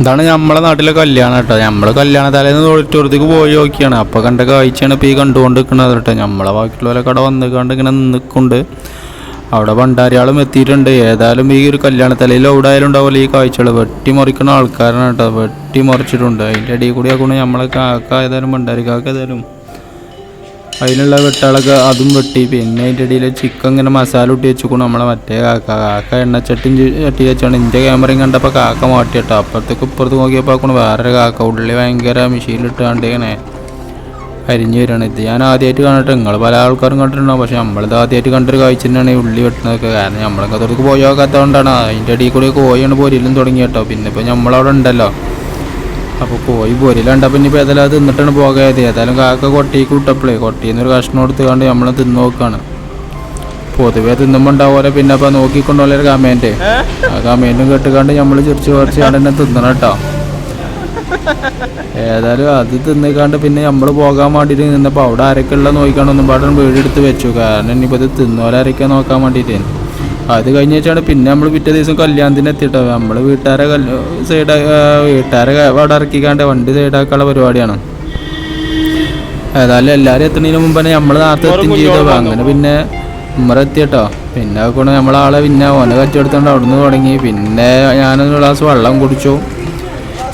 ഇതാണ് നമ്മളെ നാട്ടിലെ കല്യാണം കേട്ടോ. നമ്മൾ കല്യാണ തലേന്ന് ഓഡിറ്റോറിയത്തേക്ക് പോയി നോക്കിയാണ്. അപ്പോൾ കണ്ട കാഴ്ചയാണ് ഇപ്പോൾ ഈ കണ്ടുകൊണ്ട് നിൽക്കുന്നത് കേട്ടോ. നമ്മളെ ബാക്കിയുള്ളവരൊക്കെ അവിടെ വന്ന് കണ്ട് ഇങ്ങനെ നിൽക്കുന്നുണ്ട് അവിടെ ഭണ്ടാരിയാളും എത്തിയിട്ടുണ്ട്. ഏതായാലും ഈ ഒരു കല്യാണ തലയിൽ എവിടെ ആയാലും ഉണ്ടാവില്ല ഈ കാഴ്ചകൾ വെട്ടിമറിക്കുന്ന ആൾക്കാരാണ് കേട്ടോ. വെട്ടിമറിച്ചിട്ടുണ്ട്. അതിന്റെ ഇടയിൽ കൂടി ആക്കണം നമ്മളെ കാക്ക ഏതായാലും ഭണ്ടാരി കാക്ക ഏതായാലും അതിലുള്ള വെട്ടാളൊക്കെ അതും വെട്ടി. പിന്നെ അതിന്റെ ഇടയിൽ ചിക്കൻ ഇങ്ങനെ മസാല ഇട്ടി വെച്ചുകൊണ്ട് നമ്മളെ മറ്റേ കാക്ക. കാക്ക എണ്ണച്ചട്ടിയും ചട്ടി വെച്ചാണ്. എന്റെ ക്യാമറയും കണ്ടപ്പോൾ കാക്ക മാറ്റി കേട്ടോ അപ്പുറത്തേക്ക് ഇപ്പുറത്ത് നോക്കിയപ്പോൾ ആക്കണം വേറൊരു കാക്ക. ഉള്ളി ഭയങ്കര മെഷീനിലിട്ടാണ്ട് ഇങ്ങനെ അരിഞ്ഞു വരികയാണ്. ഇത് ഞാൻ ആദ്യമായിട്ട് കണ്ടിട്ട് നിങ്ങൾ പല ആൾക്കാരും കണ്ടിട്ടുണ്ടാവും. പക്ഷെ നമ്മളിത് ആദ്യമായിട്ട് കണ്ടൊരു കാഴ്ച തന്നെയാണ് ഈ ഉള്ളി വെട്ടുന്നതൊക്കെ. കാരണം നമ്മളൊക്കെ അതൊക്കെ പോയി നോക്കാത്തതുകൊണ്ടാണ് അതിന്റെ ഇടയിൽ കൂടി കോഴിയാണ് പോരിലും തുടങ്ങി കേട്ടോ പിന്നെ ഇപ്പോൾ നമ്മളവിടെ ഉണ്ടല്ലോ. അപ്പോൾ കോഴി പിന്നെ ഇനിയിപ്പോൾ ഏതായാലും അത് തിന്നിട്ടാണ് പോകാതെ ഏതായാലും കാക്ക കൊട്ടി വിട്ടപ്പോഴേ കൊട്ടിയിൽ നിന്ന് ഒരു കഷ്ണം എടുത്ത് കണ്ട് നമ്മൾ തിന്ന് നോക്കാണ്. പൊതുവേ തിന്നുമ്പോൾ ഉണ്ടാവുമല്ലോ. പിന്നെ അപ്പം നോക്കിക്കൊണ്ടുള്ള ഒരു കമേന്റെ ആ കമേന്റും കെട്ടിക്കാണ്ട് നമ്മൾ ചിരിച്ച് കുറച്ച് കണ്ട് തന്നെ തിന്നണം കേട്ടോ. ഏതായാലും അത് തിന്നിക്കാണ്ട് പിന്നെ നമ്മൾ പോകാൻ വേണ്ടിയിട്ട് നിന്നപ്പോൾ അവിടെ ആരൊക്കെ ഉള്ള നോക്കിക്കാണ്ട് ഒന്നും പാടും വീടെടുത്ത് വെച്ചു. കാരണം ഇനിയിപ്പോൾ ഇത് തിന്നോലാരൊക്കെ നോക്കാൻ വേണ്ടിയിട്ട് അത് കഴിഞ്ഞ് വെച്ചാണ് പിന്നെ നമ്മൾ പിറ്റേ ദിവസം കല്യാണത്തിന് എത്തിയിട്ടോ നമ്മൾ വീട്ടുകാരെ സൈഡ് വീട്ടുകാരെ അവിടെ ഇറക്കിക്കാണ്ട് വണ്ടി സൈഡാക്കാനുള്ള പരിപാടിയാണ്. ഏതായാലും എല്ലാവരും എത്തുന്നതിന് മുമ്പ് തന്നെ നമ്മൾ നേരത്തെ എത്തും ചെയ്തോ. അങ്ങനെ പിന്നെ ഉമ്മറ എത്തിയട്ടോ പിന്നെ കൊണ്ട് നമ്മളാളെ പിന്നെ ഓനെ കച്ചവടത്തോണ്ട് അവിടുന്ന് തുടങ്ങി. പിന്നെ ഞാനൊരു ഗ്ലാസ് വെള്ളം കുടിച്ചു.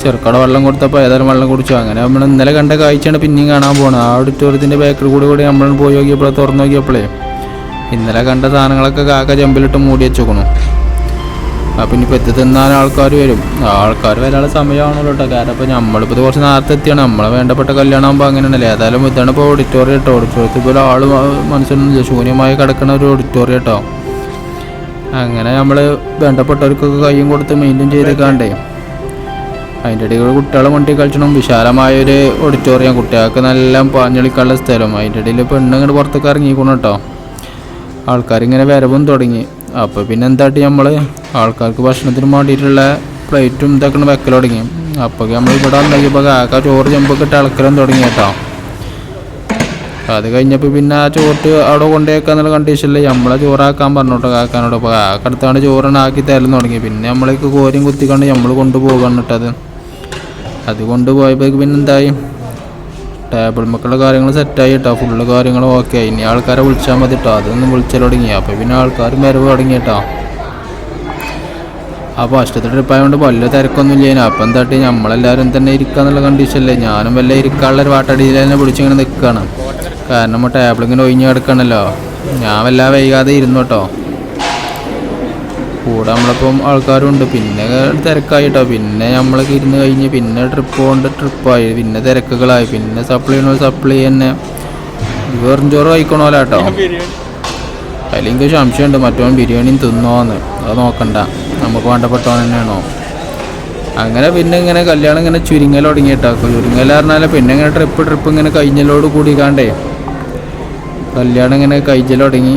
ചെറുക്കട വെള്ളം കൊടുത്തപ്പോൾ ഏതായാലും വെള്ളം കുടിച്ചു. അങ്ങനെ നമ്മൾ ഇന്നലെ കണ്ട കാഴ്ചയാണ് പിന്നെയും കാണാൻ പോകണം ആ ഓഡിറ്റോറിയത്തിന്റെ ബേക്കറി കൂടെ കൂടി നമ്മൾ പോയി നോക്കിയപ്പോഴേ തുറന്നു നോക്കിയപ്പോഴേ ഇന്നലെ കണ്ട സാധനങ്ങളൊക്കെ കാക്ക ചെമ്പിലിട്ട് മൂടി വെച്ചേക്കണു. അപ്പം ഇനിയിപ്പോൾ എത്തി തിന്നാൻ ആൾക്കാർ വരും. ആൾക്കാർ വരാനുള്ള സമയമാണല്ലോ കേട്ടോ കാരണം ഇപ്പോൾ നമ്മളിപ്പോൾ കുറച്ച് നേരത്തെ എത്തിയാണ്. നമ്മളെ വേണ്ടപ്പെട്ട കല്യാണം ആകുമ്പോൾ അങ്ങനെയാണല്ലേ. ഏതായാലും ഇതാണ് ഇപ്പോൾ ഓഡിറ്റോറിയം കേട്ടോ ഓഡിറ്റോറിയത്തിൽ ഇപ്പോൾ ഒരാൾ മനസ്സിലൊന്നുമില്ല ശൂന്യമായി കിടക്കുന്ന ഒരു ഓഡിറ്റോറിയം കേട്ടോ അങ്ങനെ നമ്മൾ വേണ്ടപ്പെട്ടവർക്കൊക്കെ കൈയും കൊടുത്ത് മെയിന്റെയിൻ ചെയ്തേക്കാണ്ടേ. അതിന്റെ ഇടയിൽ കുട്ടികളെ വണ്ടി കളിച്ചണം. വിശാലമായൊരു ഓഡിറ്റോറിയം കുട്ടികൾക്ക് നല്ല പാഞ്ഞളിക്കാനുള്ള സ്ഥലം. അതിന്റെ ഇടയിൽ പെണ്ണുങ്ങൾ പുറത്തേക്ക് ഇറങ്ങിക്കണം കേട്ടോ ആൾക്കാരിങ്ങനെ വരവും തുടങ്ങി. അപ്പോൾ പിന്നെ എന്താട്ടി നമ്മൾ ആൾക്കാർക്ക് ഭക്ഷണത്തിന് വേണ്ടിയിട്ടുള്ള പ്ലേറ്റും ഇതൊക്കെ വെക്കൽ തുടങ്ങി. അപ്പോൾ നമ്മൾ ഇവിടെ ഉണ്ടാക്കിയപ്പോൾ കാക്ക ചോറ് ചെമ്പൊക്കെ ഇട്ട് ഇളക്കലും തുടങ്ങി കേട്ടോ. അത് കഴിഞ്ഞപ്പോൾ പിന്നെ ആ ചോറ് അവിടെ കൊണ്ടുപോയേക്കാന്നുള്ള കണ്ടീഷനിൽ നമ്മളെ ചോറാക്കാൻ പറഞ്ഞു കേട്ടോ കാക്കാനോട്. അപ്പോൾ കാക്ക അടുത്താണ് ചോറാണ് ആക്കി തരലും തുടങ്ങി. പിന്നെ നമ്മളേക്ക് കോരിയും കുത്തിക്കൊണ്ട് നമ്മൾ കൊണ്ടുപോകാൻ ഇട്ടത് അത് കൊണ്ടുപോയപ്പോഴേക്ക് പിന്നെ എന്തായി? ടേബിൾ മക്കളുടെ കാര്യങ്ങൾ സെറ്റായി കേട്ടോ ഫുള്ള് കാര്യങ്ങൾ ഓക്കെ ഇനി ആൾക്കാരെ വിളിച്ചാൽ മതി കേട്ടോ അതൊന്നും വിളിച്ചാൽ തുടങ്ങി. അപ്പോൾ പിന്നെ ആൾക്കാരും വരവ് തുടങ്ങി കേട്ടോ അപ്പോൾ അഷ്ടത്തെ ട്രിപ്പ് ആയതുകൊണ്ട് വലിയ തിരക്കൊന്നും ഇല്ലേനു. അപ്പം എന്താട്ടി നമ്മളെല്ലാവരും തന്നെ ഇരിക്കാന്നുള്ള കണ്ടീഷനല്ലേ ഞാനും വല്ല ഇരിക്കാനുള്ള ഒരു വാട്ടടിയിൽ തന്നെ പിടിച്ചിങ്ങനെ നിൽക്കുകയാണ് കാരണം ടേബിൾ ഇങ്ങനെ ഒഴിഞ്ഞു കിടക്കണല്ലോ. ഞാൻ വല്ല വൈകാതെ ഇരുന്നു കേട്ടോ കൂടെ നമ്മളിപ്പം ആൾക്കാരും ഉണ്ട് പിന്നെ തിരക്കായിട്ടോ. പിന്നെ നമ്മളൊക്കെ ഇരുന്ന് കഴിഞ്ഞ് പിന്നെ ട്രിപ്പ് കൊണ്ട് ട്രിപ്പായി പിന്നെ തിരക്കുകളായി. പിന്നെ സപ്ലൈ ചെയ്യണോ സപ്ലൈ തന്നെ. വെറും ചോറ് കഴിക്കണമല്ലോ കേട്ടോ അതിലെനിക്ക് സംശയമുണ്ട്. മറ്റവൻ ബിരിയാണിയും തിന്നോന്ന്. അത് നോക്കണ്ട. നമുക്ക് വേണ്ടപ്പെട്ടവൻ തന്നെയാണോ? അങ്ങനെ പിന്നെ ഇങ്ങനെ കല്യാണം ഇങ്ങനെ ചുരുങ്ങൽ തുടങ്ങി കേട്ടോ ചുരുങ്ങൽ പറഞ്ഞാൽ പിന്നെ ഇങ്ങനെ ട്രിപ്പ് ട്രിപ്പ് ഇങ്ങനെ കഴിഞ്ഞലോട് കൂടി കാണ്ടേ കല്യാണം ഇങ്ങനെ കഴിച്ചൽ തുടങ്ങി.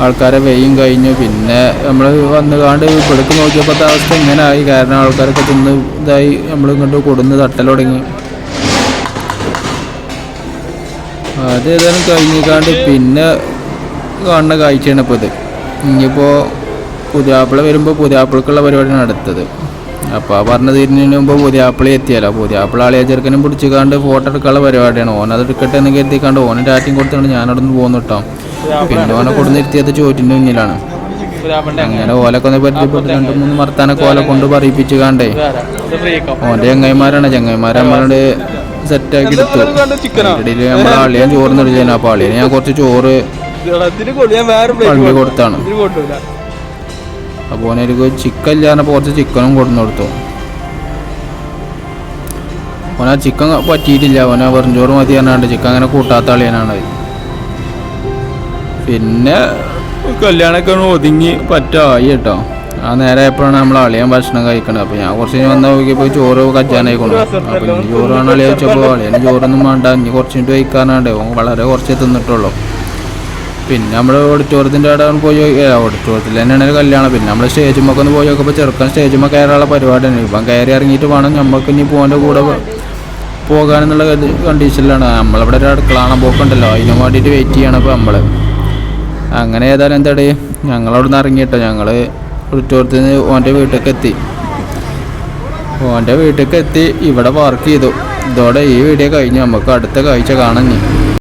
ആൾക്കാരെ വെയും കഴിഞ്ഞു. പിന്നെ നമ്മൾ വന്ന് കാണ്ട് ഇവിടേക്ക് നോക്കിയപ്പോഴത്തെ അവസ്ഥ ഇങ്ങനെ കാരണം ആൾക്കാരൊക്കെ തിന്ന് ഇതായി. നമ്മൾ ഇങ്ങോട്ട് കൊടുന്ന് തട്ടൽ തുടങ്ങി. അത് ഏതായാലും കഴിഞ്ഞിക്കാണ്ട് പിന്നെ കാണുന്ന കാഴ്ചയാണ് ഇപ്പോൾ ഇത്. ഇനിയിപ്പോൾ പുതിയാപ്പിള വരുമ്പോൾ പുതിയാപ്പിളക്കുള്ള പരിപാടിയാണ് അടുത്തത്. അപ്പോൾ ആ പറഞ്ഞ തിരിഞ്ഞതിന് മുമ്പ് പുതിയാപ്പിളി എത്തിയല്ലോ. പുതിയാപ്പിള ആളിയ ചെറുക്കനും പിടിച്ച് കണ്ട് ഫോട്ടോ എടുക്കാനുള്ള പരിപാടിയാണ്. ഓൻ അത് എടുക്കട്ടെ എന്ന് കരുതിക്കാണ്ട് ഓനെ ടാറ്റിങ് കൊടുത്തുകൊണ്ട് ഞാനവിടെ നിന്ന് പോകുന്നു കേട്ടോ. പിന്നെ ഓനെ കൊടുന്നിരുത്തിയത് ചോറ്റിന്റെ മുന്നിലാണ്. അങ്ങനെ ഓലൊക്കെ ഒന്ന് പരിചയപ്പെട്ട് രണ്ട് മൂന്ന് മർത്താനൊക്കെ ഓല കൊണ്ട് പറയിപ്പിച്ച് കണ്ടേ ഓന്റെ ചങ്ങായിമാരാണ്. ചങ്ങായിമാരെ നമ്മളോട് സെറ്റാക്കി എടുത്തു. ഇടയിൽ നമ്മൾ അളിയാൻ ചോറ് നിർജന അപ്പോൾ അളിയാൻ ഞാൻ കുറച്ച് ചോറ് കൊടുത്താണ്. അപ്പോൾ ഓനൊരു ചിക്കൻ ഇല്ലാന്നപ്പോൾ കുറച്ച് ചിക്കനും കൊടുന്നു കൊടുത്തു. ഓന ചിക്കൻ പറ്റിയിട്ടില്ല. ഓനാ വെറുഞ്ചോറ് ചോറ് മതി പറഞ്ഞാണ്ട് ചിക്കൻ അങ്ങനെ കൂട്ടാത്ത അളിയനാണ് പിന്നെ കല്യാണമൊക്കെ ഒതുങ്ങി പറ്റായി കേട്ടോ. ആ നേരെ എപ്പോഴാണ് നമ്മൾ അളിയാൻ ഭക്ഷണം കഴിക്കണത്. അപ്പോൾ ഞാൻ കുറച്ച് കഴിഞ്ഞ് വന്നാൽ നോക്കിയപ്പോൾ ചോറ് കൊണ്ടു അപ്പോൾ ഇനി ചോറാണ് അളിയ വെച്ചപ്പോൾ അളിയന് ചോറൊന്നും വേണ്ട. ഇനി കുറച്ച് മിനിറ്റ് കഴിക്കാനാണ്ട്. വളരെ കുറച്ചേ തിന്നിട്ടുള്ളൂ. പിന്നെ നമ്മൾ ഓഡിറ്റോറിയത്തിന്റെ അവിടെ പോയി ഓഡിറ്റോറിയത്തിൽ തന്നെയാണ് ഒരു കല്യാണം. പിന്നെ നമ്മൾ സ്റ്റേജുമൊക്കെ ഒന്ന് പോയി നോക്കുമ്പോൾ ചെറുക്കൻ സ്റ്റേജുമ്മ കയറാനുള്ള പരിപാടിയാണ് ഇപ്പം കയറി ഇറങ്ങിയിട്ട് വേണം നമുക്ക് ഇനി പോകാന്റെ കൂടെ പോകാനെന്നുള്ള കണ്ടീഷനിലാണ് നമ്മളിവിടെ ഒരു അടുക്കളാണ് പോക്കുണ്ടല്ലോ. അതിന് വേണ്ടിയിട്ട് വെയിറ്റ് ചെയ്യണം ഇപ്പോൾ നമ്മൾ അങ്ങനെ ഏതായാലും എന്താടേ ഞങ്ങളവിടെ നിന്ന് ഇറങ്ങിയിട്ടോ. ഞങ്ങൾ ഓഡിറ്റോറിയത്തിൽ നിന്ന് ഓന്റെ വീട്ടിലേക്ക് എത്തി. ഓന്റെ വീട്ടിലേക്ക് എത്തി. ഇവിടെ വർക്ക് ചെയ്തു. ഇതോടെ ഈ വീഡിയോ കഴിഞ്ഞ്. നമുക്ക് അടുത്ത കാഴ്ച കാണാൻ.